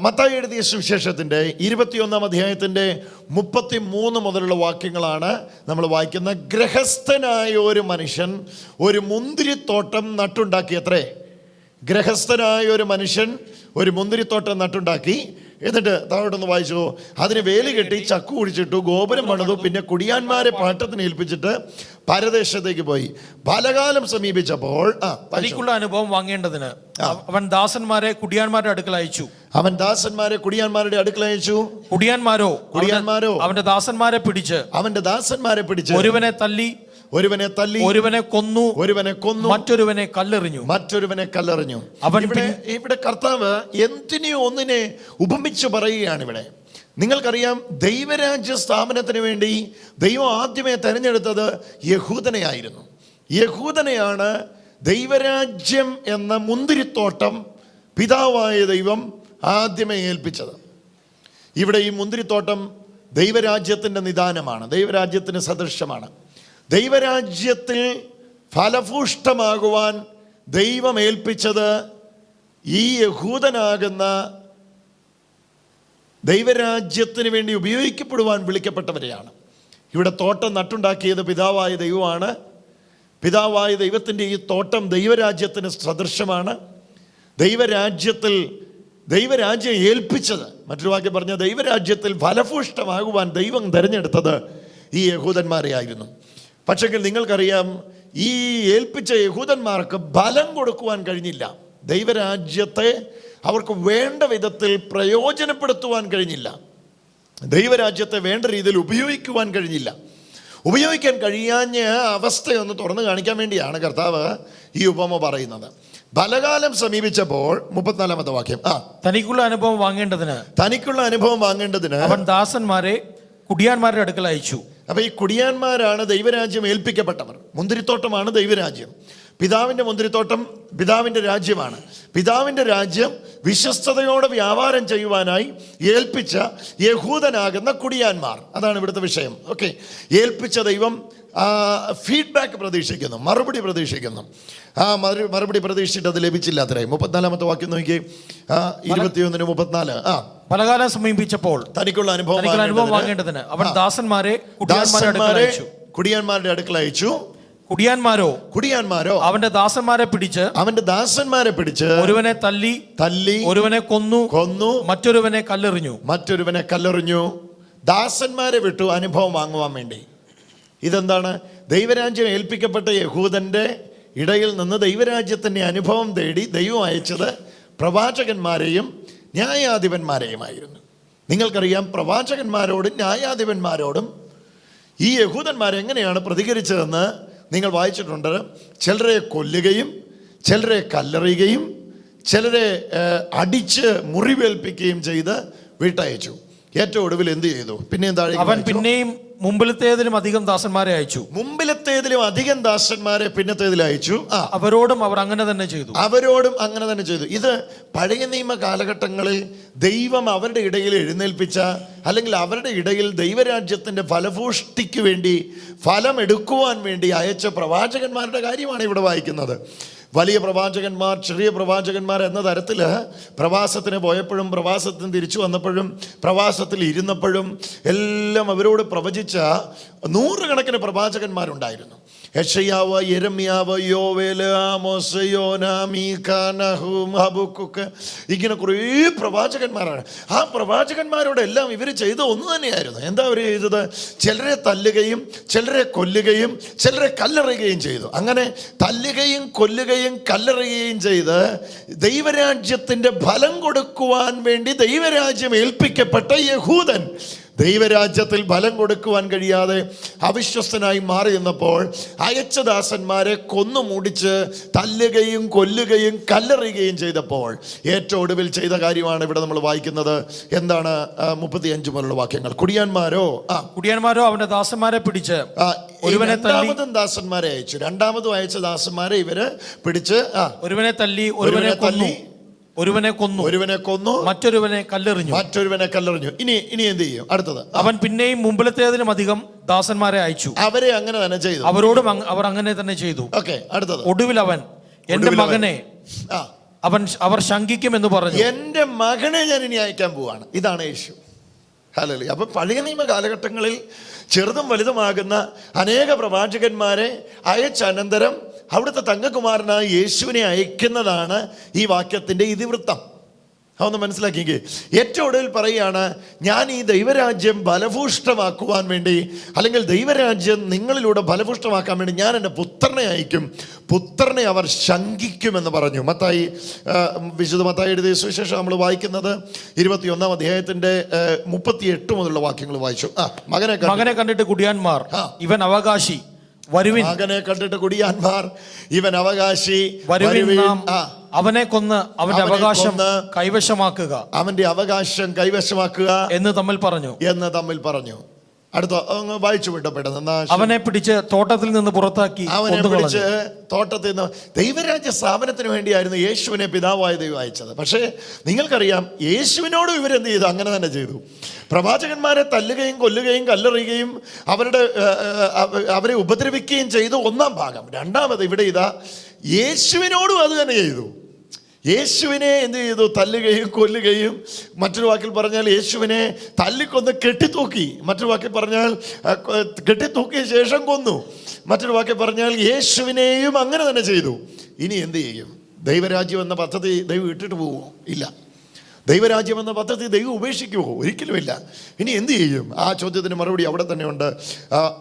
മത്തായി എഴുതിയ സുവിശേഷത്തിന്റെ ഇരുപത്തിയൊന്നാം അധ്യായത്തിന്റെ മുപ്പത്തി മൂന്ന് മുതലുള്ള വാക്യങ്ങളാണ് നമ്മൾ വായിക്കുന്ന ഗ്രഹസ്ഥനായ ഒരു മനുഷ്യൻ ഒരു മുന്തിരിത്തോട്ടം നട്ടുണ്ടാക്കിയത്രേ ഗ്രഹസ്ഥനായ ഒരു മനുഷ്യൻ ഒരു മുന്തിരിത്തോട്ടം നട്ടുണ്ടാക്കി. എന്നിട്ട് താഴോട്ടൊന്ന് വായിച്ചു. അതിന് വേലി കെട്ടി ചക്കു കുടിച്ചിട്ടു ഗോപുരം പണിതു പിന്നെ കുടിയാന്മാരെ പാട്ടത്തിന് ഏൽപ്പിച്ചിട്ട് പരദേശത്തേക്ക് പോയി. പലകാലം സമീപിച്ചപ്പോൾ. തനിക്കുള്ള അനുഭവം വാങ്ങേണ്ടതിന്. അവൻ ദാസന്മാരെ കുടിയാന്മാരുടെ അടുക്കൽ അയച്ചു. അവൻ ദാസന്മാരെ കുടിയാന്മാരുടെ അടുക്കൽ അയച്ചു? കുടിയാന്മാരോ? കുടിയാന്മാരോ? അവന്റെ ദാസന്മാരെ പിടിച്ച്. അവന്റെ ദാസന്മാരെ പിടിച്ച്. ഒരുവനെ തല്ലി ഒരുവനെ തല്ലി ഒരുവനെ കൊന്നു ഒരുവനെ കൊന്നു മറ്റൊരുവനെ കല്ലെറിഞ്ഞു. മറ്റൊരുവനെ കല്ലെറിഞ്ഞു. അവൻ ഇവിടെ ഇവിടെ കർത്താവ് എന്തിനെയോ ഒന്നിനെ ഉപമിച്ചു പറയുകയാണ് ഇവിടെ. നിങ്ങൾക്കറിയാം ദൈവരാജ്യ സ്ഥാപനത്തിന് വേണ്ടി ദൈവം ആദ്യമേ തെരഞ്ഞെടുത്തത് യഹൂദനെയായിരുന്നു. യഹൂദനെയാണ് ദൈവരാജ്യം എന്ന മുന്തിരിത്തോട്ടം പിതാവായ ദൈവം ആദ്യമേ ഏൽപ്പിച്ചത്. ഇവിടെ ഈ മുന്തിരിത്തോട്ടം ദൈവരാജ്യത്തിന്റെ നിദാനമാണ് ദൈവരാജ്യത്തിന് സദൃശമാണ് ദൈവരാജ്യത്തിൽ ഫലഭൂഷ്ടമാകുവാൻ ദൈവം ഏൽപ്പിച്ചത് ഈ യഹൂദനാകുന്ന ദൈവരാജ്യത്തിന് വേണ്ടി ഉപയോഗിക്കപ്പെടുവാൻ വിളിക്കപ്പെട്ടവരെയാണ്. ഇവിടെ തോട്ടം നട്ടുണ്ടാക്കിയത് പിതാവായ ദൈവമാണ്. പിതാവായ ദൈവത്തിന്റെ ഈ തോട്ടം ദൈവരാജ്യത്തിന് സദൃശമാണ് ദൈവരാജ്യത്തിൽ ദൈവരാജ്യം ഏൽപ്പിച്ചത്. മറ്റൊരു വാക്യം പറഞ്ഞ ദൈവരാജ്യത്തിൽ ഫലഭൂഷ്ടമാകുവാൻ ദൈവം തിരഞ്ഞെടുത്തത് ഈ യഹൂദന്മാരെ ആയിരുന്നു പക്ഷെങ്കിൽ നിങ്ങൾക്കറിയാം ഈ ഏൽപ്പിച്ച യഹൂദന്മാർക്ക് ബലം കൊടുക്കുവാൻ കഴിഞ്ഞില്ല. ദൈവരാജ്യത്തെ അവർക്ക് വേണ്ട വിധത്തിൽ പ്രയോജനപ്പെടുത്തുവാൻ കഴിഞ്ഞില്ല. ദൈവരാജ്യത്തെ വേണ്ട രീതിയിൽ ഉപയോഗിക്കുവാൻ കഴിഞ്ഞില്ല. ഉപയോഗിക്കാൻ കഴിയാഞ്ഞ അവസ്ഥയൊന്ന് തുറന്നു കാണിക്കാൻ വേണ്ടിയാണ് കർത്താവ് ഈ ഉപമ പറയുന്നത്. ബലകാലം സമീപിച്ചപ്പോൾ മുപ്പത്തിനാലാമത്തെ വാക്യം ആ തനിക്കുള്ള അനുഭവം വാങ്ങേണ്ടതിന് തനിക്കുള്ള അനുഭവം വാങ്ങേണ്ടതിന് അവൻ ദാസന്മാരെ കുടിയാന്മാരുടെ അടുക്കൽ അയച്ചു. അപ്പൊ ഈ കുടിയാന്മാരാണ് ദൈവരാജ്യം ഏൽപ്പിക്കപ്പെട്ടവർ. മുന്തിരിത്തോട്ടമാണ് ദൈവരാജ്യം. പിതാവിന്റെ മുന്തിരിത്തോട്ടം പിതാവിന്റെ രാജ്യമാണ്. പിതാവിന്റെ രാജ്യം വിശ്വസ്തയോടെ വ്യാപാരം ചെയ്യുവാനായി ഏൽപ്പിച്ച യഹൂദനാകുന്ന കുടിയാന്മാർ. അതാണ് ഇവിടുത്തെ വിഷയം. ഓക്കെ ഏൽപ്പിച്ച ദൈവം ഫീഡ്ബാക്ക് പ്രതീക്ഷിക്കുന്നു. മറുപടി പ്രതീക്ഷിക്കുന്നു. ആ മറു മറുപടി പ്രതീക്ഷിച്ചിട്ട് അത് ലഭിച്ചില്ല അത്രയും മുപ്പത്തിനാലാമത്തെ വാക്യം നോക്കി ആ ഇരുപത്തിയൊന്നിന് മുപ്പത്തിനാല്. ആ. പലകാലം സമീപിച്ചപ്പോൾ തനിക്കുള്ള അനുഭവം വാങ്ങേണ്ടതിന്. അവൻ ദാസന്മാരെ ദാസന്മാരെ കുടിയാന്മാരുടെ അടുക്കൽ അയച്ചു. കുടിയാന്മാരോ? കുടിയാന്മാരോ? അവന്റെ ദാസന്മാരെ പിടിച്ച് അവന്റെ ദാസന്മാരെ പിടിച്ച് ഒരുവനെ തല്ലി തല്ലി ഒരുവനെ കൊന്നു കൊന്നു മറ്റൊരുവനെ കല്ലെറിഞ്ഞു. മറ്റൊരുവനെ കല്ലെറിഞ്ഞു. ദാസന്മാരെ വിട്ടു അനുഭവം വാങ്ങുവാൻ വേണ്ടി. ഇതെന്താണ്? ദൈവരാജ്യം ഏൽപ്പിക്കപ്പെട്ട യഹൂദന്റെ ഇടയിൽ നിന്ന് ദൈവരാജ്യത്തിന്റെ അനുഭവം തേടി ദൈവം അയച്ചത് പ്രവാചകന്മാരെയും ന്യായാധിപന്മാരെയുമായിരുന്നു. നിങ്ങൾക്കറിയാം പ്രവാചകന്മാരോടും ന്യായാധിപന്മാരോടും ഈ യഹൂദന്മാർ എങ്ങനെയാണ് പ്രതികരിച്ചതെന്ന് നിങ്ങൾ വായിച്ചിട്ടുണ്ട്. ചിലരെ കൊല്ലുകയും ചിലരെ കല്ലെറിയുകയും ചിലരെ അടിച്ച് മുറിവേൽപ്പിക്കുകയും ചെയ്ത് വിട്ടയച്ചു. ഏറ്റവും ഒടുവിൽ എന്ത് ചെയ്തു? പിന്നെയും താഴെ അവൻ പിന്നെയും മുമ്പിലത്തേതിലും അധികം ദാസന്മാരെ അയച്ചു. മുമ്പിലത്തേതിലും അധികം ദാസന്മാരെ പിന്നത്തേതിൽ അയച്ചു. ആ. അവരോടും അവർ അങ്ങനെ തന്നെ ചെയ്തു. അവരോടും അങ്ങനെ തന്നെ ചെയ്തു. ഇത് പഴയ നിയമ കാലഘട്ടങ്ങളിൽ ദൈവം അവരുടെ ഇടയിൽ എഴുന്നേൽപ്പിച്ച അല്ലെങ്കിൽ അവരുടെ ഇടയിൽ ദൈവരാജ്യത്തിന്റെ ഫലഭൂഷ്ടിക്ക് വേണ്ടി ഫലം എടുക്കുവാൻ വേണ്ടി അയച്ച പ്രവാചകന്മാരുടെ കാര്യമാണ് ഇവിടെ വായിക്കുന്നത്. വലിയ പ്രവാചകന്മാർ ചെറിയ പ്രവാചകന്മാർ എന്ന തരത്തിൽ പ്രവാസത്തിന് പോയപ്പോഴും പ്രവാസത്തിന് തിരിച്ചു വന്നപ്പോഴും പ്രവാസത്തിൽ ഇരുന്നപ്പോഴും എല്ലാം അവരോട് പ്രവചിച്ച നൂറുകണക്കിന് പ്രവാചകന്മാരുണ്ടായിരുന്നു. യഷയാവ് എരമ്യാവ് യോവേൽ ആമോസ് യോന മീഖ നഹൂം ഹബുക്കുക്ക് ഇങ്ങനെ കുറേ പ്രവാചകന്മാരാണ്. ആ പ്രവാചകന്മാരോടെല്ലാം ഇവർ ചെയ്ത ഒന്ന് തന്നെയായിരുന്നു. എന്താ അവർ ചെയ്തത്? ചിലരെ തല്ലുകയും ചിലരെ കൊല്ലുകയും ചിലരെ കല്ലെറിയുകയും ചെയ്തു. അങ്ങനെ തല്ലുകയും കൊല്ലുകയും കല്ലെറിയുകയും ചെയ്ത് ദൈവരാജ്യത്തിന്റെ ഫലം കൊടുക്കുവാൻ വേണ്ടി ദൈവരാജ്യം ഏൽപ്പിക്കപ്പെട്ട യഹൂദൻ ദൈവരാജ്യത്തിൽ ബലം കൊടുക്കുവാൻ കഴിയാതെ അവിശ്വസ്തനായി മാറി നിന്നപ്പോൾ അയച്ചദാസന്മാരെ കൊന്നു മൂടിച്ച് തല്ലുകയും കൊല്ലുകയും കല്ലെറിയുകയും ചെയ്തപ്പോൾ ഏറ്റവും ഒടുവിൽ ചെയ്ത കാര്യമാണ് ഇവിടെ നമ്മൾ വായിക്കുന്നത്. എന്താണ്? മുപ്പത്തി അഞ്ച് മുതലുള്ള വാക്യങ്ങൾ. കുടിയാന്മാരോ? ആ. കുടിയാന്മാരോ അവന്റെ ദാസന്മാരെ പിടിച്ച് ഒരുവനെ രണ്ടാമതും ദാസന്മാരെ അയച്ചു. രണ്ടാമതും അയച്ച ദാസന്മാരെ ഇവർ പിടിച്ച് ആ. ഒരുവനെ തല്ലി ഒരുവനെ തല്ലി, ഒരുവനെ കൊന്നു. ഒരുവനെ കൊന്നു. മറ്റൊരുവനെ കല്ലെറിഞ്ഞു. മറ്റൊരുവനെ കല്ലെറിഞ്ഞു. ഇനി ഇനി എന്ത് ചെയ്യും? അടുത്തത്. അവൻ പിന്നെയും മുമ്പിലത്തേതിലും അധികം ദാസന്മാരെ അയച്ചു. അവരെ അങ്ങനെ തന്നെ ചെയ്തു. അവരോടും അവർ അങ്ങനെ തന്നെ ചെയ്തു. ഓക്കെ അടുത്തത്. ഒടുവിൽ അവൻ എന്റെ മകനെ അവൻ അവർ ശങ്കിക്കും എന്ന് പറഞ്ഞു. എന്റെ മകനെ ഞാൻ ഇനി അയക്കാൻ പോവാണ്. ഇതാണ് യേശു. ഹലോ അപ്പൊ പഴയ നിയമ കാലഘട്ടങ്ങളിൽ ചെറുതും വലുതുമാകുന്ന അനേക പ്രവാചകന്മാരെ അയച്ചനന്തരം അവിടുത്തെ തങ്കകുമാരനായ യേശുവിനെ അയക്കുന്നതാണ് ഈ വാക്യത്തിന്റെ ഇതിവൃത്തം. അതൊന്ന് മനസ്സിലാക്കിയെങ്കിൽ ഏറ്റവും ഒടുവിൽ പറയുകയാണ് ഞാൻ ഈ ദൈവരാജ്യം ബലഭൂഷ്ടമാക്കുവാൻ വേണ്ടി അല്ലെങ്കിൽ ദൈവരാജ്യം നിങ്ങളിലൂടെ ബലഭൂഷ്ടമാക്കാൻ വേണ്ടി ഞാൻ എന്റെ പുത്രനെ അയക്കും. പുത്രനെ അവർ ശങ്കിക്കുമെന്ന് പറഞ്ഞു. മത്തായി വിശുദ്ധ മത്തായി എഴുതിയ സുവിശേഷം നമ്മൾ വായിക്കുന്നത് ഇരുപത്തിയൊന്നാം അധ്യായത്തിന്റെ മുപ്പത്തി എട്ട് മുതലുള്ള വാക്യങ്ങൾ വായിച്ചു. ആ മകനെ മകനെ കണ്ടിട്ട് കുടിയാന്മാർ ഇവൻ അവകാശി. വരുവിൻ. മകനെ കണ്ടിട്ട് കുടിയാന്മാർ ഇവൻ അവകാശി. വരുവിൻ അവനെ കൊന്ന് അവന്റെ അവകാശം കൈവശമാക്കുക. അവന്റെ അവകാശം കൈവശമാക്കുക എന്ന് തമ്മിൽ പറഞ്ഞു. എന്ന് തമ്മിൽ പറഞ്ഞു. അടുത്ത അങ്ങ് വായിച്ചു ശരി. അവനെ പിടിച്ച് തോട്ടത്തിൽ നിന്ന് പുറത്താക്കി അവനെ. പിടിച്ച് തോട്ടത്തിൽ നിന്ന് ദൈവരാജ്യ സ്ഥാപനത്തിന് വേണ്ടിയായിരുന്നു യേശുവിനെ പിതാവായ ദൈവം അയച്ചത്. പക്ഷേ നിങ്ങൾക്കറിയാം യേശുവിനോട് ഇവരെന്ത് ചെയ്തു? അങ്ങനെ തന്നെ ചെയ്തു. പ്രവാചകന്മാരെ തല്ലുകയും കൊല്ലുകയും കല്ലെറിയുകയും അവരുടെ അവരെ ഉപദ്രവിക്കുകയും ചെയ്തു ഒന്നാം ഭാഗം. രണ്ടാമത് ഇവിടെ ഇതാ യേശുവിനോടും അത് തന്നെ ചെയ്തു. യേശുവിനെ എന്ത് ചെയ്തു? തല്ലുകയും കൊല്ലുകയും മറ്റൊരു വാക്കിൽ പറഞ്ഞാൽ യേശുവിനെ തല്ലിക്കൊന്ന് കെട്ടിത്തൂക്കി. മറ്റൊരു വാക്കിൽ പറഞ്ഞാൽ കെട്ടിത്തൂക്കിയ ശേഷം കൊന്നു. മറ്റൊരു വാക്കിൽ പറഞ്ഞാൽ യേശുവിനെയും അങ്ങനെ തന്നെ ചെയ്തു. ഇനി എന്ത് ചെയ്യും? ദൈവരാജ്യം എന്ന പദ്ധതി ദൈവം ഇട്ടിട്ട് പോവുമോ ഇല്ല. ദൈവരാജ്യം എന്ന പദ്ധതി ദൈവം ഉപേക്ഷിക്കുമോ ഒരിക്കലുമില്ല. ഇനി എന്ത് ചെയ്യും? ആ ചോദ്യത്തിന് മറുപടി അവിടെ തന്നെയുണ്ട്.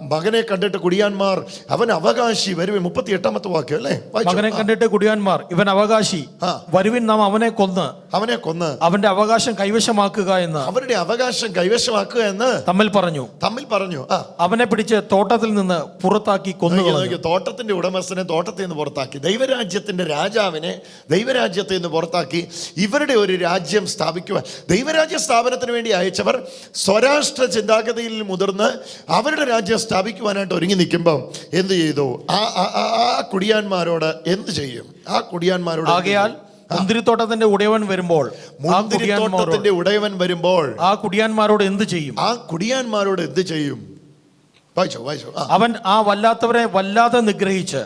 മകനെ കണ്ടിട്ട് കുടിയാന്മാർ അവൻ അവകാശി വരുവിൻ മുപ്പത്തി എട്ടാമത്തെ വാക്യം അല്ലേ. മകനെ കണ്ടിട്ട് കുടിയാന്മാർ ഇവൻ അവകാശി. വരുവിൻ നാം അവനെ കൊന്ന്. അവനെ കൊന്ന്. അവന്റെ അവകാശം കൈവശമാക്കുക എന്ന്. അവരുടെ അവകാശം കൈവശമാക്കുക എന്ന് തമ്മിൽ പറഞ്ഞു. തമ്മിൽ പറഞ്ഞു. അവനെ പിടിച്ച് തോട്ടത്തിൽ നിന്ന് പുറത്താക്കി കൊന്നു തോട്ടത്തിന്റെ ഉടമസ്ഥനെ തോട്ടത്തിൽ നിന്ന് പുറത്താക്കി. ദൈവരാജ്യത്തിന്റെ രാജാവിനെ ദൈവരാജ്യത്തിൽ നിന്ന് പുറത്താക്കി. ഇവരുടെ ഒരു രാജ്യം സ്ഥാപിക്കുവാൻ. ദൈവരാജ്യ സ്ഥാപനത്തിന് വേണ്ടി അയച്ചവർ സ്വരാഷ്ട്ര ചിന്താഗതിയിൽ മുതിർന്ന് അവരുടെ രാജ്യം സ്ഥാപിക്കുവാനായിട്ട് ഒരുങ്ങി നിൽക്കുമ്പോൾ എന്ത് ചെയ്തു? ആ ആ- കുടിയാന്മാരോട് എന്ത് ചെയ്യും? ആ കുടിയാന്മാരോട് ആകയാൽ മുന്തിരിത്തോട്ടത്തിന്റെ ഉടയവൻ വരുമ്പോൾ മുന്തിരിത്തോട്ടത്തിന്റെ ഉടയവൻ വരുമ്പോൾ ആ കുടിയാന്മാരോട് എന്ത് ചെയ്യും? ആ കുടിയാന്മാരോട് എന്ത് ചെയ്യും? വായിച്ചോ വായിച്ചോ. അവൻ ആ വല്ലാത്തവരെ വല്ലാതെ നിഗ്രഹിച്ച്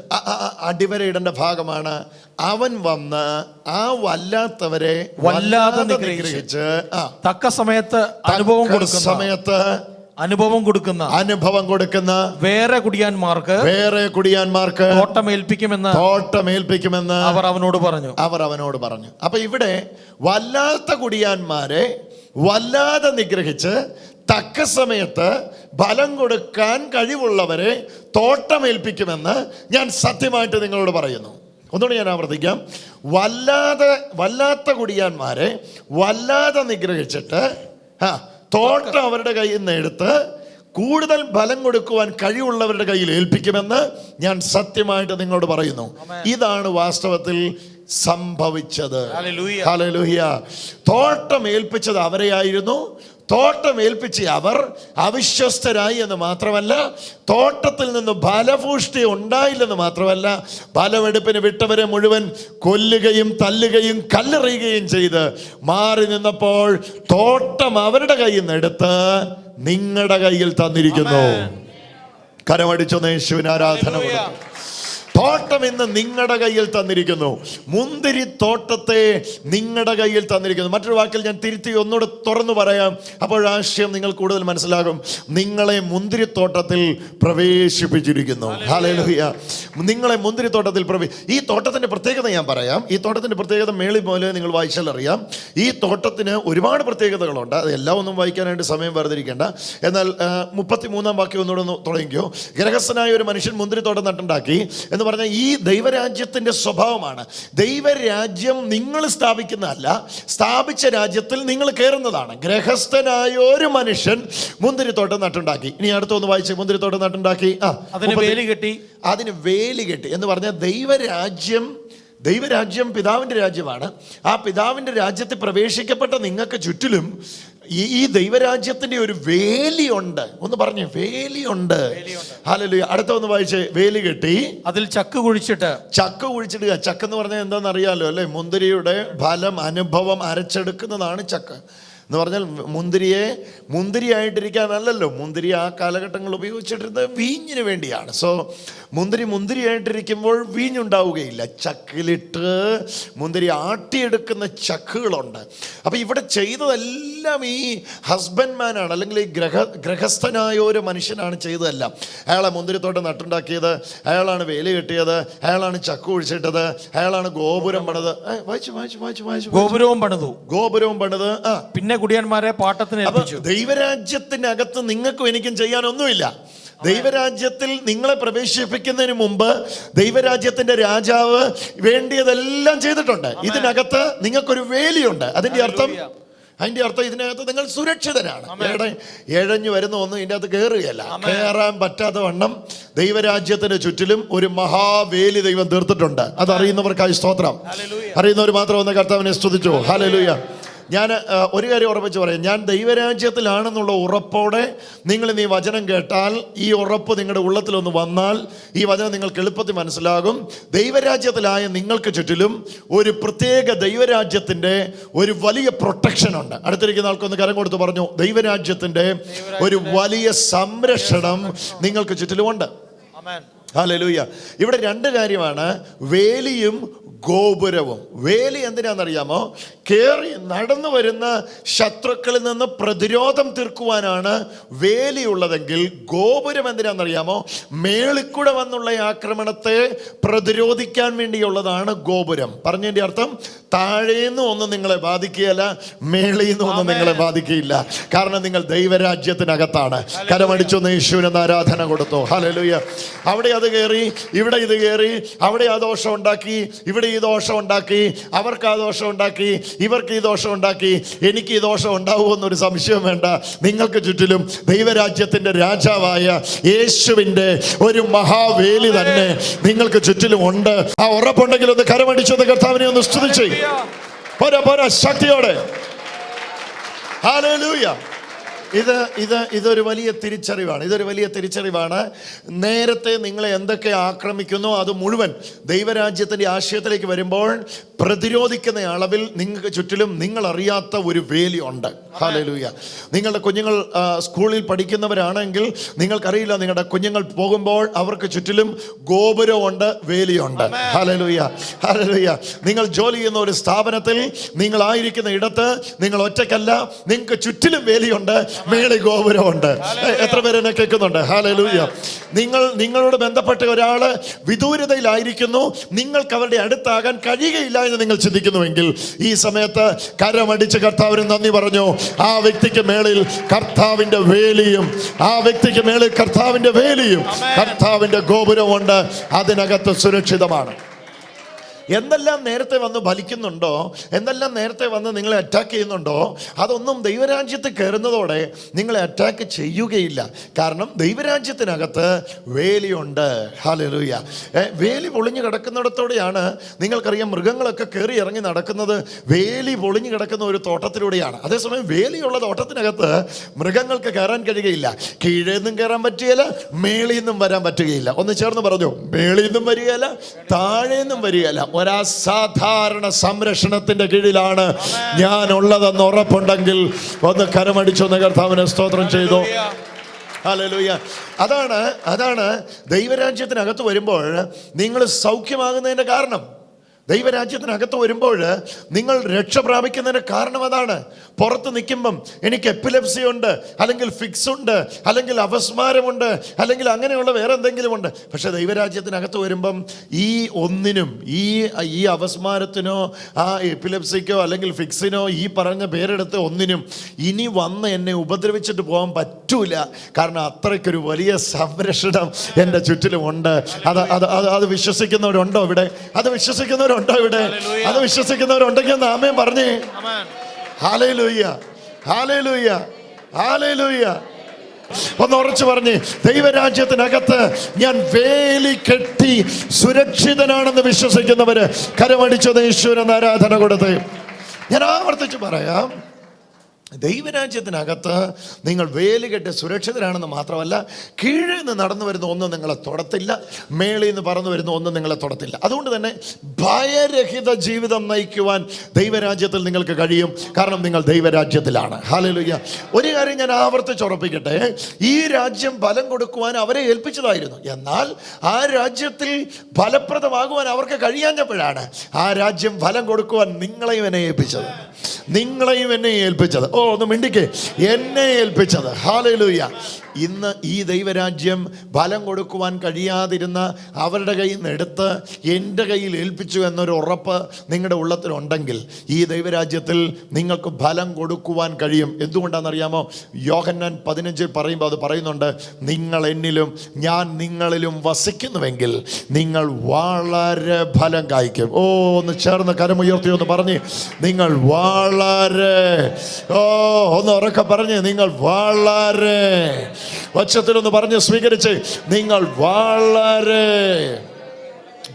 അടിവരയിടേണ്ട ഭാഗമാണ് അവൻ വന്ന് ആ വല്ലാത്തവരെ വല്ലാതെ നിഗ്രഹിച്ച് തക്ക സമയത്ത് അനുഭവം കൊടുക്കുന്ന സമയത്ത് അനുഭവം കൊടുക്കുന്ന അനുഭവം കൊടുക്കുന്ന വേറെ കുടിയാന്മാർക്ക് വേറെ കുടിയാന്മാർക്ക് തോട്ടമേൽപ്പിക്കുമെന്ന് തോട്ടമേൽപ്പിക്കുമെന്ന് അവർ അവനോട് പറഞ്ഞു. അവർ അവനോട് പറഞ്ഞു. അപ്പൊ ഇവിടെ വല്ലാത്ത കുടിയാന്മാരെ വല്ലാതെ നിഗ്രഹിച്ച് തക്ക സമയത്ത് ഫലം കൊടുക്കാൻ കഴിവുള്ളവരെ തോട്ടമേൽപ്പിക്കുമെന്ന് ഞാൻ സത്യമായിട്ട് നിങ്ങളോട് പറയുന്നു. ഒന്നുകൂടി ഞാൻ ആവർത്തിക്കാം. വല്ലാതെ വല്ലാത്ത കുടിയാന്മാരെ വല്ലാതെ നിഗ്രഹിച്ചിട്ട് ആ തോട്ടം അവരുടെ കയ്യിൽ നിന്ന് എടുത്ത് കൂടുതൽ ഫലം കൊടുക്കുവാൻ കഴിവുള്ളവരുടെ കയ്യിൽ ഏൽപ്പിക്കുമെന്ന് ഞാൻ സത്യമായിട്ട് നിങ്ങളോട് പറയുന്നു. ഇതാണ് വാസ്തവത്തിൽ സംഭവിച്ചത്. തോട്ടം ഏൽപ്പിച്ചത് അവരെയായിരുന്നു. തോട്ടം ഏൽപ്പിച്ച അവർ അവിശ്വസ്തരായി എന്ന് മാത്രമല്ല തോട്ടത്തിൽ നിന്ന് ഫലഭൂഷ്ടി ഉണ്ടായില്ലെന്ന് മാത്രമല്ല ഫലമെടുപ്പിന് വിട്ടവരെ മുഴുവൻ കൊല്ലുകയും തല്ലുകയും കല്ലെറിയുകയും ചെയ്ത് മാറി നിന്നപ്പോൾ തോട്ടം അവരുടെ കയ്യിൽ നിന്ന് എടുത്ത് നിങ്ങളുടെ കയ്യിൽ തന്നിരിക്കുന്നു. കരമടിച്ചൊന്ന് യേശുവിന് ആരാധന കൊടുത്തു തോട്ടം ഇന്ന് നിങ്ങളുടെ കയ്യിൽ തന്നിരിക്കുന്നു. മുന്തിരി തോട്ടത്തെ നിങ്ങളുടെ കയ്യിൽ തന്നിരിക്കുന്നു. മറ്റൊരു വാക്കിൽ ഞാൻ തിരുത്തി ഒന്നുകൂടെ തുറന്നു പറയാം. അപ്പോൾ ആശയം നിങ്ങൾ കൂടുതൽ മനസ്സിലാകും. നിങ്ങളെ മുന്തിരിത്തോട്ടത്തിൽ പ്രവേശിപ്പിച്ചിരിക്കുന്നു. ഹാലലുഹിയ നിങ്ങളെ മുന്തിരിത്തോട്ടത്തിൽ പ്രവേ ഈ തോട്ടത്തിന്റെ പ്രത്യേകത ഞാൻ പറയാം. ഈ തോട്ടത്തിന്റെ പ്രത്യേകത മേളി പോലെ നിങ്ങൾ വായിച്ചാൽ അറിയാം. ഈ തോട്ടത്തിന് ഒരുപാട് പ്രത്യേകതകളുണ്ട്. അതെല്ലാം എല്ലാം ഒന്നും വായിക്കാനായിട്ട് സമയം വേർതിരിക്കേണ്ട. എന്നാൽ മുപ്പത്തി മൂന്നാം വാക്യം ഒന്നുകൂടെ ഒന്ന് തുടങ്ങിക്കോ. ഗ്രഹസ്ഥനായ ഒരു മനുഷ്യൻ മുന്തിരിത്തോട്ടം നട്ടുണ്ടാക്കി. എന്ന് പറഞ്ഞാൽ ഈ ദൈവരാജ്യത്തിന്റെ സ്വഭാവമാണ്. ദൈവരാജ്യം നിങ്ങൾ സ്ഥാപിക്കുന്നതല്ല സ്ഥാപിച്ച രാജ്യത്തിൽ നിങ്ങൾ കയറുന്നതാണ്. ഗ്രഹസ്ഥനായ ഒരു മനുഷ്യൻ മുന്തിരിത്തോട്ടം നട്ടുണ്ടാക്കി. ഇനി അടുത്തൊന്ന് വായിച്ച് മുന്തിരിത്തോട്ടം നട്ടുണ്ടാക്കി. ആ അതിന് വേലി കെട്ടി. അതിന് വേലി കെട്ടി. എന്ന് പറഞ്ഞാൽ ദൈവരാജ്യം ദൈവരാജ്യം പിതാവിന്റെ രാജ്യമാണ്. ആ പിതാവിന്റെ രാജ്യത്തെ പ്രവേശിക്കപ്പെട്ട നിങ്ങൾക്ക് ചുറ്റിലും ഈ ഈ ദൈവരാജ്യത്തിന്റെ ഒരു വേലിയുണ്ട്. ഒന്ന് പറഞ്ഞു വേലിയുണ്ട്. ഹല്ലേലൂയ അടുത്ത ഒന്ന് വായിച്ചേ വേലി കെട്ടി. അതിൽ ചക്ക് കുഴിച്ചിട്ട്. ചക്ക് കുഴിച്ചിടുക. ചക്ക് എന്ന് പറഞ്ഞാൽ എന്താണെന്ന് അറിയാലോ അല്ലേ? മുന്തിരിയുടെ ഫലം അനുഭവം അരച്ചെടുക്കുന്നതാണ് ചക്ക്. എന്ന് പറഞ്ഞാൽ മുന്തിരിയെ മുന്തിരിയായിട്ടിരിക്കാനല്ലല്ലോ മുന്തിരി ആ കാലഘട്ടങ്ങൾ ഉപയോഗിച്ചിട്ടിരുന്നത് വീഞ്ഞിന് വേണ്ടിയാണ്. സോ മുന്തിരി മുന്തിരിയായിട്ടിരിക്കുമ്പോൾ വീഞ്ഞുണ്ടാവുകയില്ല. ചക്കിലിട്ട് മുന്തിരി ആട്ടിയെടുക്കുന്ന ചക്കുകളുണ്ട്. അപ്പം ഇവിടെ ചെയ്തതെല്ലാം ഈ ഹസ്ബൻഡ്മാനാണ് അല്ലെങ്കിൽ ഈ ഗ്രഹ ഗ്രഹസ്ഥനായ ഒരു മനുഷ്യനാണ് ചെയ്തതെല്ലാം. അയാളെ മുന്തിരിത്തോട്ടം നട്ടുണ്ടാക്കിയത് അയാളാണ് വേല കെട്ടിയത് അയാളാണ് ചക്ക ഒഴിച്ചിട്ടത് അയാളാണ് ഗോപുരം പണിത്. വായിച്ചു വായിച്ചു വായിച്ചു വായിച്ചു ഗോപുരവും പണിതു. ഗോപുരവും പണിത്. ആ. പിന്നെ കുടിയന്മാരെ പാട്ടത്തിന് ദൈവരാജ്യത്തിനകത്ത് നിങ്ങൾക്കും എനിക്കും ചെയ്യാനൊന്നുമില്ല. ദൈവരാജ്യത്തിൽ നിങ്ങളെ പ്രവേശിപ്പിക്കുന്നതിന് മുമ്പ് ദൈവരാജ്യത്തിന്റെ രാജാവ് വേണ്ടിയതെല്ലാം ചെയ്തിട്ടുണ്ട്. ഇതിനകത്ത് നിങ്ങൾക്കൊരു വേലിയുണ്ട്. അതിന്റെ അർത്ഥം അതിന്റെ അർത്ഥം ഇതിനകത്ത് നിങ്ങൾ സുരക്ഷിതരാണ്. ഇഴഞ്ഞു വരുന്ന ഒന്നും ഇതിന്റെ അകത്ത് കയറുകയല്ല കയറാൻ പറ്റാത്ത വണ്ണം ദൈവരാജ്യത്തിന് ചുറ്റിലും ഒരു മഹാവേലി ദൈവം തീർത്തിട്ടുണ്ട്. അത് അറിയുന്നവർക്കായി സ്തോത്രം അറിയുന്നവർ മാത്രം ഒന്ന് കർത്താവിനെ സ്തുതിച്ചു. ഹാലലൂയ ഞാൻ ഒരു കാര്യം ഉറപ്പിച്ച് പറയാം. ഞാൻ ദൈവരാജ്യത്തിലാണെന്നുള്ള ഉറപ്പോടെ നിങ്ങൾ ഈ വചനം കേട്ടാൽ ഈ ഉറപ്പ് നിങ്ങളുടെ ഉള്ളത്തിലൊന്ന് വന്നാൽ ഈ വചനം നിങ്ങൾക്ക് എളുപ്പത്തിൽ മനസ്സിലാകും. ദൈവരാജ്യത്തിലായ നിങ്ങൾക്ക് ചുറ്റിലും ഒരു പ്രത്യേക ദൈവരാജ്യത്തിന്റെ ഒരു വലിയ പ്രൊട്ടക്ഷൻ ഉണ്ട്. അടുത്തിരിക്കുന്ന ആൾക്കൊന്ന് കരം കൊടുത്ത് പറഞ്ഞു. ദൈവരാജ്യത്തിന്റെ ഒരു വലിയ സംരക്ഷണം നിങ്ങൾക്ക് ചുറ്റിലുമുണ്ട്. ആമേൻ ഹല്ലേലൂയ ഇവിടെ രണ്ട് കാര്യമാണ്. വേലിയും ഗോപുരവും. വേലി എന്തിനാണെന്നറിയാമോ? കയറി നടന്നു വരുന്ന ശത്രുക്കളിൽ നിന്ന് പ്രതിരോധം തീർക്കുവാനാണ് വേലിയുള്ളതെങ്കിൽ ഗോപുരം എന്തിനാണെന്നറിയാമോ? മേളിക്കൂടെ വന്നുള്ള ആക്രമണത്തെ പ്രതിരോധിക്കാൻ വേണ്ടിയുള്ളതാണ് ഗോപുരം. പറഞ്ഞതിന്റെ അർത്ഥം താഴേന്ന് ഒന്നും നിങ്ങളെ ബാധിക്കുകയില്ല മേളിന്ന് ഒന്നും നിങ്ങളെ ബാധിക്കുകയില്ല. കാരണം നിങ്ങൾ ദൈവരാജ്യത്തിനകത്താണ്. കരമടിച്ചൊന്ന് യേശുവിനെന്ന് ആരാധന കൊടുത്തു. ഹലലുയ അവിടെ അത് കയറി ഇവിടെ ഇത് കയറി അവിടെ ആ ദോഷം ഉണ്ടാക്കി ഇവിടെ ഈ ദോഷം ഉണ്ടാക്കി അവർക്ക് ആ ദോഷം ഉണ്ടാക്കി ഇവർക്ക് ഈ ദോഷം ഉണ്ടാക്കി എനിക്ക് ഈ ദോഷം ഉണ്ടാവുമെന്നൊരു സംശയം വേണ്ട. നിങ്ങൾക്ക് ചുറ്റിലും ദൈവരാജ്യത്തിന്റെ രാജാവായ യേശുവിന്റെ ഒരു മഹാവേലി തന്നെ നിങ്ങൾക്ക് ചുറ്റിലും ഉണ്ട്. ആ ഉറപ്പുണ്ടെങ്കിൽ ഒന്ന് കരമടിച്ചത് കർത്താവിനെ ഒന്ന് സ്തുതിച്ചേ പോരാ പോരാ ശക്തിയോടെ. ഹാലൂയ ഇത് ഇത് ഇതൊരു വലിയ തിരിച്ചറിവാണ്. ഇതൊരു വലിയ തിരിച്ചറിവാണ്. നേരത്തെ നിങ്ങളെ എന്തൊക്കെ ആക്രമിക്കുന്നു അത് മുഴുവൻ ദൈവരാജ്യത്തിന്റെ ആശയത്തിലേക്ക് വരുമ്പോൾ പ്രതിരോധിക്കുന്ന അളവിൽ നിങ്ങൾക്ക് ചുറ്റിലും നിങ്ങൾ അറിയാത്ത ഒരു വേലി ഉണ്ട്. ഹാലലൂയ നിങ്ങളുടെ കുഞ്ഞുങ്ങൾ സ്കൂളിൽ പഠിക്കുന്നവരാണെങ്കിൽ നിങ്ങൾക്കറിയില്ല നിങ്ങളുടെ കുഞ്ഞുങ്ങൾ പോകുമ്പോൾ അവർക്ക് ചുറ്റിലും ഗോപുരമുണ്ട് വേലിയുണ്ട് ഹാലലൂയ ഹാലലൂയ നിങ്ങൾ ജോലി ചെയ്യുന്ന ഒരു സ്ഥാപനത്തിൽ നിങ്ങളായിരിക്കുന്ന ഇടത്ത് നിങ്ങൾ ഒറ്റക്കല്ല നിങ്ങൾക്ക് ചുറ്റിലും വേലിയുണ്ട്. മേളി ഗോപുരമുണ്ട്. എത്ര പേര് എന്നെ കേൾക്കുന്നുണ്ട്? ഹാലലൂയ നിങ്ങൾ നിങ്ങളോട് ബന്ധപ്പെട്ട ഒരാൾ വിദൂരതയിലായിരിക്കുന്നു. നിങ്ങൾക്ക് അവരുടെ അടുത്താകാൻ കഴിയുകയില്ല എന്ന് നിങ്ങൾ ചിന്തിക്കുന്നുവെങ്കിൽ ഈ സമയത്ത് കരമടിച്ച് കർത്താവിന് നന്ദി പറഞ്ഞു. ആ വ്യക്തിക്ക് മേളിൽ കർത്താവിന്റെ വേലിയും ആ വ്യക്തിക്ക് മേളിൽ കർത്താവിന്റെ വേലിയും കർത്താവിന്റെ ഗോപുരമുണ്ട്. അതിനകത്ത് സുരക്ഷിതമാണ്. എന്തെല്ലാം നേരത്തെ വന്ന് ഫലിക്കുന്നുണ്ടോ? എന്തെല്ലാം നേരത്തെ വന്ന് നിങ്ങളെ അറ്റാക്ക് ചെയ്യുന്നുണ്ടോ? അതൊന്നും ദൈവരാജ്യത്ത് കയറുന്നതോടെ നിങ്ങളെ അറ്റാക്ക് ചെയ്യുകയില്ല. കാരണം ദൈവരാജ്യത്തിനകത്ത് വേലിയുണ്ട്. ഹാലലൂയ വേലി പൊളിഞ്ഞു കിടക്കുന്നിടത്തോടെയാണ് നിങ്ങൾക്കറിയാം മൃഗങ്ങളൊക്കെ കയറി ഇറങ്ങി നടക്കുന്നത്. വേലി പൊളിഞ്ഞു കിടക്കുന്ന ഒരു തോട്ടത്തിലൂടെയാണ്. അതേസമയം വേലിയുള്ള തോട്ടത്തിനകത്ത് മൃഗങ്ങൾക്ക് കയറാൻ കഴിയുകയില്ല. കീഴേ നിന്നും കയറാൻ പറ്റുകയില്ല മേളിൽ നിന്നും വരാൻ പറ്റുകയില്ല. ഒന്ന് ചേർന്ന് പറഞ്ഞു. മേളിൽ നിന്നും വരികയില്ല താഴെ നിന്നും വരികയില്ല. ഒരസാധാരണ സംരക്ഷണത്തിന്റെ കീഴിലാണ് ഞാൻ ഉള്ളതെന്ന് ഉറപ്പുണ്ടെങ്കിൽ ഒന്ന് കരമടിച്ചൊന്ന് കർത്താവിനെ സ്തോത്രം ചെയ്തു. ഹല്ലേലൂയ. അതാണ് അതാണ് ദൈവരാജ്യത്തിനകത്ത് വരുമ്പോൾ നിങ്ങൾ സൗഖ്യമാകുന്നതിന്റെ കാരണം. ദൈവരാജ്യത്തിനകത്ത് വരുമ്പോൾ നിങ്ങൾ രക്ഷ പ്രാപിക്കുന്നതിന് കാരണം അതാണ്. പുറത്ത് നിൽക്കുമ്പം എനിക്ക് എപ്പിലെപ്സി ഉണ്ട് അല്ലെങ്കിൽ ഫിക്സ് ഉണ്ട് അല്ലെങ്കിൽ അപസ്മാരമുണ്ട് അല്ലെങ്കിൽ അങ്ങനെയുള്ള വേറെ എന്തെങ്കിലും ഉണ്ട്. പക്ഷെ ദൈവരാജ്യത്തിനകത്ത് വരുമ്പം ഈ ഒന്നിനും ഈ ഈ അപസ്മാരത്തിനോ ആ എപ്പിലെപ്സിക്കോ അല്ലെങ്കിൽ ഫിക്സിനോ ഈ പറഞ്ഞ പേരെടുത്ത് ഒന്നിനും ഇനി വന്ന് എന്നെ ഉപദ്രവിച്ചിട്ട് പോകാൻ പറ്റൂല. കാരണം അത്രയ്ക്കൊരു വലിയ സംരക്ഷണം എന്റെ ചുറ്റിലും ഉണ്ട്. അത് അത് അത് വിശ്വസിക്കുന്നവരുണ്ടോ ഇവിടെ? അത് വിശ്വസിക്കുന്നവരുണ്ടോ ഇവിടെ? അത് വിശ്വസിക്കുന്നവരുണ്ടെങ്കിൽ ഒന്ന് ആമേൻ ലൂയ്യ ഹാലേ ലൂയ്യ ഹാലേ ലൂയ്യ ഒന്ന് ഉറച്ചു പറഞ്ഞ്. ദൈവരാജ്യത്തിനകത്ത് ഞാൻ വേലി കെട്ടി സുരക്ഷിതനാണെന്ന് വിശ്വസിക്കുന്നവര് കരമടിച്ചത് ഈശ്വരൻ ആരാധന കൊടുത്ത്. ഞാൻ ആവർത്തിച്ച് പറയാം. ദൈവരാജ്യത്തിനകത്ത് നിങ്ങൾ വേലുകെട്ട് സുരക്ഷിതരാണെന്ന് മാത്രമല്ല കീഴിൽ നിന്ന് നടന്നു വരുന്ന ഒന്നും നിങ്ങളെ തൊടത്തില്ല മേളിൽ നിന്ന് പറന്നു വരുന്ന ഒന്നും നിങ്ങളെ തൊടത്തില്ല. അതുകൊണ്ട് തന്നെ ഭയരഹിത ജീവിതം നയിക്കുവാൻ ദൈവരാജ്യത്തിൽ നിങ്ങൾക്ക് കഴിയും. കാരണം നിങ്ങൾ ദൈവരാജ്യത്തിലാണ്. ഹാലലുയ്യ ഒരു കാര്യം ഞാൻ ആവർത്തിച്ചുറപ്പിക്കട്ടെ ഈ രാജ്യം ഫലം കൊടുക്കുവാൻ അവരെ ഏൽപ്പിച്ചതായിരുന്നു. എന്നാൽ ആ രാജ്യത്തിൽ ഫലപ്രദമാകുവാൻ അവർക്ക് കഴിയാഞ്ഞപ്പോഴാണ് ആ രാജ്യം ഫലം കൊടുക്കുവാൻ നിങ്ങളെയും എന്നെ ഏൽപ്പിച്ചത്. നിങ്ങളെയും എന്നെ ഏൽപ്പിച്ചത്. ഓ ഒന്ന് മിണ്ടിക്ക്. എന്നെ ഏൽപ്പിച്ചത്. ഹാലലൂയ ഇന്ന് ഈ ദൈവരാജ്യം ഫലം കൊടുക്കുവാൻ കഴിയാതിരുന്ന അവരുടെ കയ്യിൽ നിന്ന് എടുത്ത് എന്റെ കയ്യിൽ ഏൽപ്പിച്ചു എന്നൊരു ഉറപ്പ് നിങ്ങളുടെ ഉള്ളത്തിലുണ്ടെങ്കിൽ ഈ ദൈവരാജ്യത്തിൽ നിങ്ങൾക്ക് ഫലം കൊടുക്കുവാൻ കഴിയും. എന്തുകൊണ്ടാണെന്നറിയാമോ? യോഹന്നാൻ പതിനഞ്ചിൽ പറയുമ്പോൾ അത് പറയുന്നുണ്ട് നിങ്ങൾ എന്നിലും ഞാൻ നിങ്ങളിലും വസിക്കുന്നുവെങ്കിൽ നിങ്ങൾ വളരെ ഫലം കായ്ക്കും. ഓ ഒന്ന് ചേർന്ന് കരമുയർത്തി ഒന്ന് പറഞ്ഞ് നിങ്ങൾ വളരെ ഓ ഒന്ന് ഉറക്കെ പറഞ്ഞ് നിങ്ങൾ വളരെ വച്ചത്തിലൊന്ന് പറഞ്ഞ് സ്വീകരിച്ച് നിങ്ങൾ വളരെ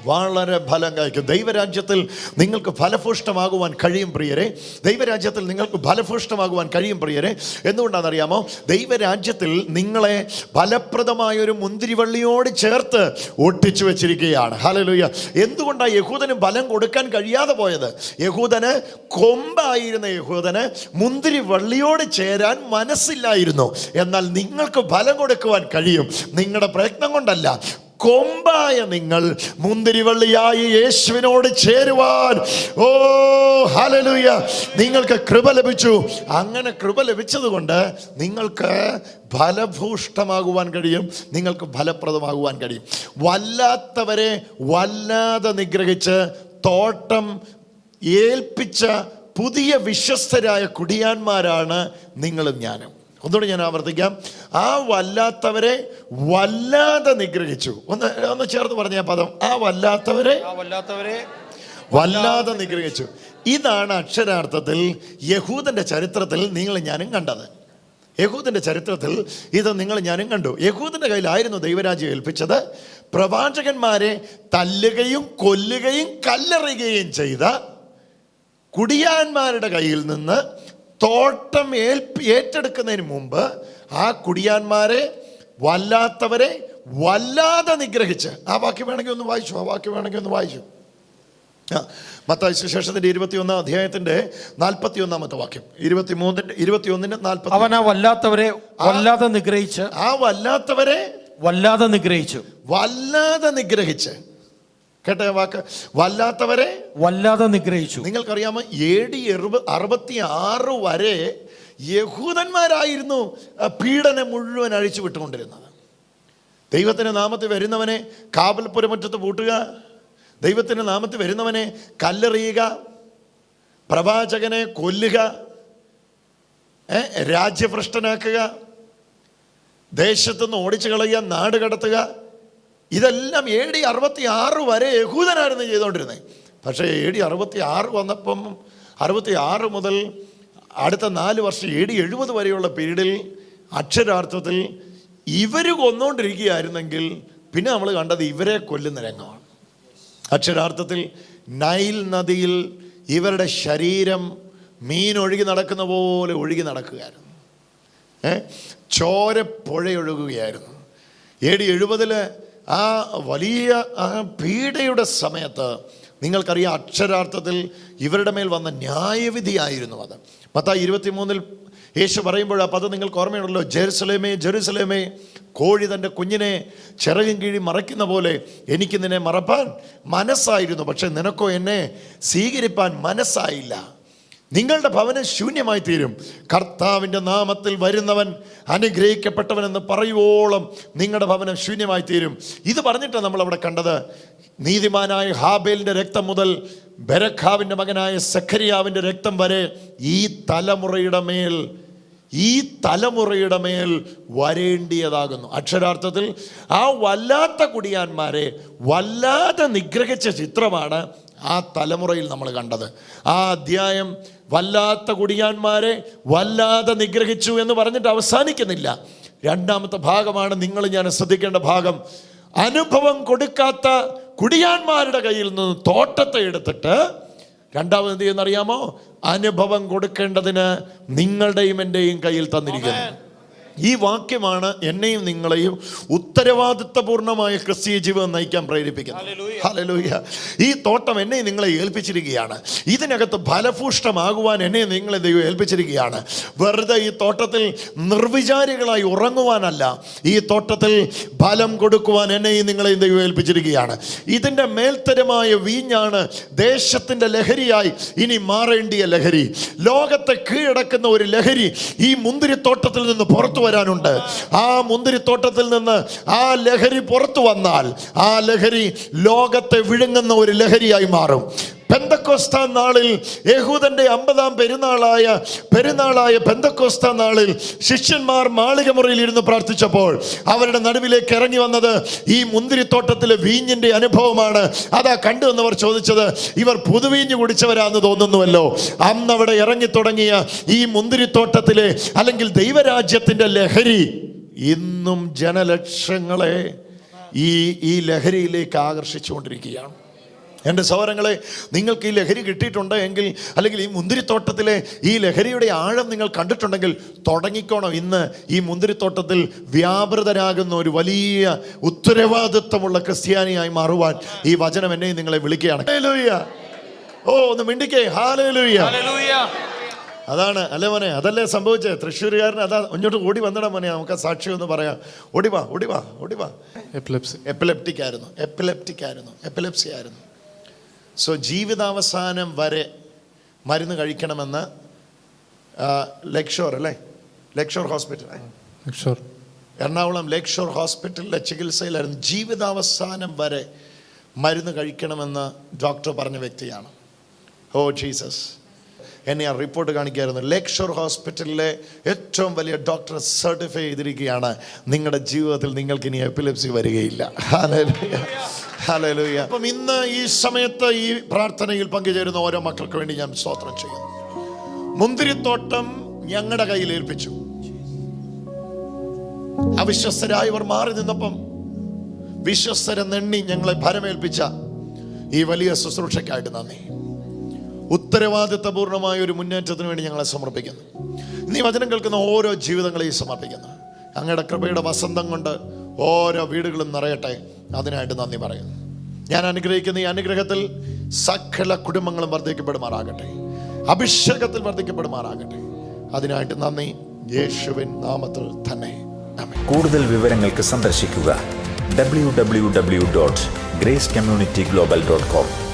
വളരെ ഫലം കായ്ക്കും. ദൈവരാജ്യത്തിൽ നിങ്ങൾക്ക് ഫലഭൂഷ്ടമാകുവാൻ കഴിയും പ്രിയരെ. ദൈവരാജ്യത്തിൽ നിങ്ങൾക്ക് ഫലഭൂഷ്ടമാകുവാൻ കഴിയും പ്രിയരെ. എന്തുകൊണ്ടാണെന്നറിയാമോ? ദൈവരാജ്യത്തിൽ നിങ്ങളെ ഫലപ്രദമായൊരു മുന്തിരിവള്ളിയോട് ചേർത്ത് ഒട്ടിച്ചു വെച്ചിരിക്കുകയാണ്. ഹലലുയ്യ എന്തുകൊണ്ടാണ് യഹൂദന് ഫലം കൊടുക്കാൻ കഴിയാതെ പോയത്? യഹൂദന് കൊമ്പായിരുന്ന യഹൂദന് മുന്തിരിവള്ളിയോട് ചേരാൻ മനസ്സില്ലായിരുന്നു. എന്നാൽ നിങ്ങൾക്ക് ഫലം കൊടുക്കുവാൻ കഴിയും. നിങ്ങളുടെ പ്രയത്നം കൊണ്ടല്ല. കൊമ്പായ നിങ്ങൾ മുന്തിരിവള്ളിയായി യേശുവിനോട് ചേരുവാൻ. ഓ ഹലലുയ നിങ്ങൾക്ക് കൃപ ലഭിച്ചു. അങ്ങനെ കൃപ ലഭിച്ചതുകൊണ്ട് നിങ്ങൾക്ക് ഫലഭൂഷ്ടമാകുവാൻ കഴിയും. നിങ്ങൾക്ക് ഫലപ്രദമാകുവാൻ കഴിയും. വല്ലാത്തവരെ വല്ലാതെ നിഗ്രഹിച്ച് തോട്ടം ഏൽപ്പിച്ച പുതിയ വിശ്വസ്തരായ കുടിയാന്മാരാണ് നിങ്ങളും ഞാനും. ഒന്നുകൂടി ഞാൻ ആവർത്തിക്കാം. ആ വല്ലാത്തവരെ വല്ലാതെ നിഗ്രഹിച്ചു. ഒന്ന് ഒന്ന് ചേർത്ത് പറഞ്ഞ പദം. ആ വല്ലാത്തവരെ വല്ലാത്തവരെ വല്ലാതെ നിഗ്രഹിച്ചു. ഇതാണ് അക്ഷരാർത്ഥത്തിൽ യഹൂദന്റെ ചരിത്രത്തിൽ നിങ്ങൾ ഞാനും കണ്ടത്. യഹൂദന്റെ ചരിത്രത്തിൽ ഇത് നിങ്ങൾ ഞാനും കണ്ടു. യഹൂദന്റെ കയ്യിലായിരുന്നു ദൈവരാജ്യം ഏൽപ്പിച്ചത്. പ്രവാചകന്മാരെ തല്ലുകയും കൊല്ലുകയും കല്ലെറിയുകയും ചെയ്ത കുടിയാന്മാരുടെ കയ്യിൽ നിന്ന് തോട്ടം ഏൽപ്പ് ഏറ്റെടുക്കുന്നതിന് മുമ്പ് ആ കുടിയാന്മാരെ വല്ലാത്തവരെ വല്ലാതെ നിഗ്രഹിച്ച്. ആ വാക്യം വേണമെങ്കിൽ ഒന്ന് വായിച്ചു? ആ വാക്യം വേണമെങ്കിൽ ഒന്ന് വായിച്ചു? ആ മത്തായി സുശേഷത്തിന്റെ ഇരുപത്തിയൊന്നാം അധ്യായത്തിന്റെ നാൽപ്പത്തി ഒന്നാമത്തെ വാക്യം. ഇരുപത്തി മൂന്നിന്റെ ഇരുപത്തിയൊന്നിന്റെ നാൽപ്പത്തി അവൻ ആ വല്ലാത്തവരെ വല്ലാതെ നിഗ്രഹിച്ച് ആ വല്ലാത്തവരെ വല്ലാതെ നിഗ്രഹിച്ചു. വല്ലാതെ നിഗ്രഹിച്ച്. കേട്ട വാക്ക്. വല്ലാത്തവരെ വല്ലാതെ നിഗ്രഹിച്ചു. നിങ്ങൾക്കറിയാമോ എ ഡി അറുപത്തി ആറ് വരെ യഹൂദന്മാരായിരുന്നു പീഡനം മുഴുവൻ അഴിച്ചു വിട്ടുകൊണ്ടിരുന്നത്. ദൈവത്തിന്റെ നാമത്തിൽ വരുന്നവനെ കാവൽപ്പുരമുറ്റത്ത് പൂട്ടുക ദൈവത്തിന്റെ നാമത്തിൽ വരുന്നവനെ കല്ലെറിയുക പ്രവാചകനെ കൊല്ലുക രാജ്യഭ്രഷ്ടനാക്കുക ദേശത്തുനിന്ന് ഓടിച്ചു കളയുക നാട് കടത്തുക ഇതെല്ലാം എ ഡി അറുപത്തി ആറ് വരെ യഹൂദനായിരുന്നു ചെയ്തുകൊണ്ടിരുന്നത് പക്ഷേ എ ഡി അറുപത്തി ആറ് വന്നപ്പം അറുപത്തി ആറ് മുതൽ അടുത്ത നാല് വർഷം എ ഡി എഴുപത് വരെയുള്ള പീരീഡിൽ അക്ഷരാർത്ഥത്തിൽ ഇവർ കൊന്നുകൊണ്ടിരിക്കുകയായിരുന്നെങ്കിൽ പിന്നെ നമ്മൾ കണ്ടത് ഇവരെ കൊല്ലുന്ന രംഗമാണ്. അക്ഷരാർത്ഥത്തിൽ നൈൽ നദിയിൽ ഇവരുടെ ശരീരം മീൻ ഒഴുകി നടക്കുന്ന പോലെ ഒഴുകി നടക്കുകയായിരുന്നു. ഏ? ചോര പുഴയൊഴുകുകയായിരുന്നു എ ഡി എഴുപതിൽ ആ വലിയ ആ പീഡയുടെ സമയത്ത് നിങ്ങൾക്കറിയാം അക്ഷരാർത്ഥത്തിൽ ഇവരുടെ മേൽ വന്ന ന്യായവിധിയായിരുന്നു അത്. പത്തായി ഇരുപത്തിമൂന്നിൽ യേശു പറയുമ്പോൾ ആ പദം നിങ്ങൾക്ക് ഓർമ്മയുണ്ടല്ലോ ജെറുസലേമേ ജെറുസലേമേ കോഴി തന്റെ കുഞ്ഞിനെ ചിറകും കീഴി മറയ്ക്കുന്ന പോലെ എനിക്ക് നിന്നെ മറപ്പാൻ മനസ്സായിരുന്നു പക്ഷേ നിനക്കോ എന്നെ സ്വീകരിപ്പാൻ മനസ്സായില്ല. നിങ്ങളുടെ ഭവനം ശൂന്യമായി തീരും. കർത്താവിന്റെ നാമത്തിൽ വരുന്നവൻ അനുഗ്രഹിക്കപ്പെട്ടവൻ എന്ന് പറയുവോളം നിങ്ങളുടെ ഭവനം ശൂന്യമായി തീരും. ഇത് പറഞ്ഞിട്ടാണ് നമ്മൾ അവിടെ കണ്ടത്. നീതിമാനായ ഹാബേലിന്റെ രക്തം മുതൽ ബരഖാവിന്റെ മകനായ സഖരിയാവിന്റെ രക്തം വരെ ഈ തലമുറയുടെ മേൽ ഈ തലമുറയുടെ മേൽ വരേണ്ടിയതാകുന്നു. അക്ഷരാർത്ഥത്തിൽ ആ വല്ലാത്ത കുടിയാന്മാരെ വല്ലാതെ നിഗ്രഹിച്ച ചിത്രമാണ് ആ തലമുറയിൽ നമ്മൾ കണ്ടത്. ആ അധ്യായം വല്ലാത്ത കുടിയാന്മാരെ വല്ലാതെ നിഗ്രഹിച്ചു എന്ന് പറഞ്ഞിട്ട് അവസാനിക്കുന്നില്ല. രണ്ടാമത്തെ ഭാഗമാണ് നിങ്ങൾ ഞാൻ ശ്രദ്ധിക്കേണ്ട ഭാഗം. അനുഭവം കൊടുക്കാത്ത കുടിയാന്മാരുടെ കയ്യിൽ നിന്ന് തോട്ടത്തെ എടുത്തിട്ട് രണ്ടാമത് എന്ത് ചെയ്യുന്നറിയാമോ? അനുഭവം കൊടുക്കേണ്ടതിന് നിങ്ങളുടെയും എന്റെയും കയ്യിൽ തന്നിരിക്കുന്നു. ഈ വാക്യമാണ് എന്നെയും നിങ്ങളെയും ഉത്തരവാദിത്വപൂർണമായ ക്രിസ്തീയ ജീവിതം നയിക്കാൻ പ്രേരിപ്പിക്കുന്നത്. ഹലലൂയ ഈ തോട്ടം എന്നെ നിങ്ങളെ ഏൽപ്പിച്ചിരിക്കുകയാണ്. ഇതിനകത്ത് ഫലഭൂഷ്ടമാകുവാൻ എന്നെ നിങ്ങളെ ദൈവം ഏൽപ്പിച്ചിരിക്കുകയാണ്. വെറുതെ ഈ തോട്ടത്തിൽ നിർവിചാരികളായി ഉറങ്ങുവാനല്ല ഈ തോട്ടത്തിൽ ഫലം കൊടുക്കുവാൻ എന്നെയും നിങ്ങളെയും ദൈവം ഏൽപ്പിച്ചിരിക്കുകയാണ്. ഇതിന്റെ മേൽത്തരമായ വീഞ്ഞാണ് ദേശത്തിന്റെ ലഹരിയായി ഇനി മാറേണ്ടിയ ലഹരി. ലോകത്തെ കീഴടക്കുന്ന ഒരു ലഹരി ഈ മുന്തിരിത്തോട്ടത്തിൽ നിന്ന് പുറത്തു വരാനുണ്ട്. ആ മുന്തിരിത്തോട്ടത്തിൽ നിന്ന് ആ ലഹരി പുറത്തു വന്നാൽ ആ ലഹരി ലോകത്തെ വിഴുങ്ങുന്ന ഒരു ലഹരിയായി മാറും. പെന്തക്കോസ്ത നാളിൽ യഹൂദന്റെ അമ്പതാം പെരുന്നാളായ പെരുന്നാളായ പെന്തക്കോസ്ത നാളിൽ ശിഷ്യന്മാർ മാളിക മുറിയിൽ ഇരുന്ന് പ്രാർത്ഥിച്ചപ്പോൾ അവരുടെ നടുവിലേക്ക് ഇറങ്ങി വന്നത് ഈ മുന്തിരിത്തോട്ടത്തിലെ വീഞ്ഞിന്റെ അനുഭവമാണ്. അതാ കണ്ടു എന്നവർ ചോദിച്ചത് ഇവർ പുതുവീഞ്ഞ് കുടിച്ചവരാന്ന് തോന്നുന്നുവല്ലോ. അന്ന് അവിടെ ഇറങ്ങി തുടങ്ങിയ ഈ മുന്തിരിത്തോട്ടത്തിലെ അല്ലെങ്കിൽ ദൈവരാജ്യത്തിന്റെ ലഹരി ഇന്നും ജനലക്ഷങ്ങളെ ഈ ഈ ലഹരിയിലേക്ക് ആകർഷിച്ചുകൊണ്ടിരിക്കുകയാണ്. എന്റെ സഹോദരങ്ങളെ നിങ്ങൾക്ക് ഈ ലഹരി കിട്ടിയിട്ടുണ്ട് എങ്കിൽ അല്ലെങ്കിൽ ഈ മുന്തിരിത്തോട്ടത്തിലെ ഈ ലഹരിയുടെ ആഴം നിങ്ങൾ കണ്ടിട്ടുണ്ടെങ്കിൽ തുടങ്ങിക്കോണം. ഇന്ന് ഈ മുന്തിരിത്തോട്ടത്തിൽ വ്യാപൃതരാകുന്ന ഒരു വലിയ ഉത്തരവാദിത്വമുള്ള ക്രിസ്ത്യാനിയായി മാറുവാൻ ഈ വചനം എന്നെ നിങ്ങളെ വിളിക്കുകയാണ്. ഓ ഒന്ന് മിണ്ടിക്കേ. ഹാലൂയ അതാണ് അല്ലേ മോനെ? അതല്ലേ സംഭവിച്ചേ? തൃശ്ശൂരുകാരൻ അതാ ഇങ്ങോട്ട് ഓടി വന്നടാ മോനെ. നമുക്ക് ആ സാക്ഷി ഒന്ന് പറയാം. ഓടിവാ ഓടിവാ ഓടിവാ എപ്പിലെപ്സി എപ്പിലെപ്റ്റിക് ആയിരുന്നു. എപ്പിലെപ്റ്റിക് ആയിരുന്നു. എപ്പിലെപ്സി ആയിരുന്നു. സോ ജീവിതാവസാനം വരെ മരുന്ന് കഴിക്കണമെന്ന് ലക്ഷോർ അല്ലേ? Lakeshore hospital Lakeshore. Ernakulam Lakeshore shore ഹോസ്പിറ്റലിലെ ചികിത്സയിലായിരുന്നു. ജീവിതാവസാനം വരെ മരുന്ന് കഴിക്കണമെന്ന് ഡോക്ടർ പറഞ്ഞ വ്യക്തിയാണ്. Oh Jesus. എന്നെ ആ റിപ്പോർട്ട് കാണിക്കായിരുന്നു. ലേക്ഷോർ ഷോർ ഹോസ്പിറ്റലിലെ ഏറ്റവും വലിയ ഡോക്ടർ സർട്ടിഫൈ ചെയ്തിരിക്കുകയാണ്. നിങ്ങളുടെ ജീവിതത്തിൽ നിങ്ങൾക്ക് ഇനി എപ്പിലെപ്സി വരികയില്ല. അപ്പം ഇന്ന് ഈ സമയത്ത് ഈ പ്രാർത്ഥനയിൽ പങ്കുചേരുന്ന ഓരോ മക്കൾക്ക് വേണ്ടി ഞാൻ സ്തോത്രം ചെയ്യുന്നു. മുന്തിരിത്തോട്ടം ഞങ്ങളുടെ കയ്യിൽ ഏൽപ്പിച്ചു. അവിശ്വസ്തരായവർ മാറി നിന്നപ്പം വിശ്വസ്തരെന്നെണ്ണി ഞങ്ങളെ ഭരമേൽപ്പിച്ച ഈ വലിയ ശുശ്രൂഷയ്ക്കായിട്ട് നന്ദി. ഉത്തരവാദിത്തപൂർണമായ ഒരു മുന്നേറ്റത്തിന് വേണ്ടി ഞങ്ങളെ സമർപ്പിക്കുന്നു. നീ വചനം കേൾക്കുന്ന ഓരോ ജീവിതങ്ങളെയും സമർപ്പിക്കുന്നു. അങ്ങയുടെ കൃപയുടെ വസന്തം കൊണ്ട് ഓരോ വീടുകളും നിറയട്ടെ. അതിനായിട്ട് നന്ദി പറയുന്നു. ഞാൻ അനുഗ്രഹിക്കുന്ന ഈ അനുഗ്രഹത്തിൽ സകല കുടുംബങ്ങളും വർദ്ധിക്കപ്പെടുമാറാകട്ടെ. അഭിഷേകത്തിൽ വർദ്ധിക്കപ്പെടുമാറാകട്ടെ. അതിനായിട്ട് നന്ദി. യേശുവിൻ നാമത്തിൽ തന്നെ. കൂടുതൽ വിവരങ്ങൾക്ക് സന്ദർശിക്കുക W W W dot Grace community global dot com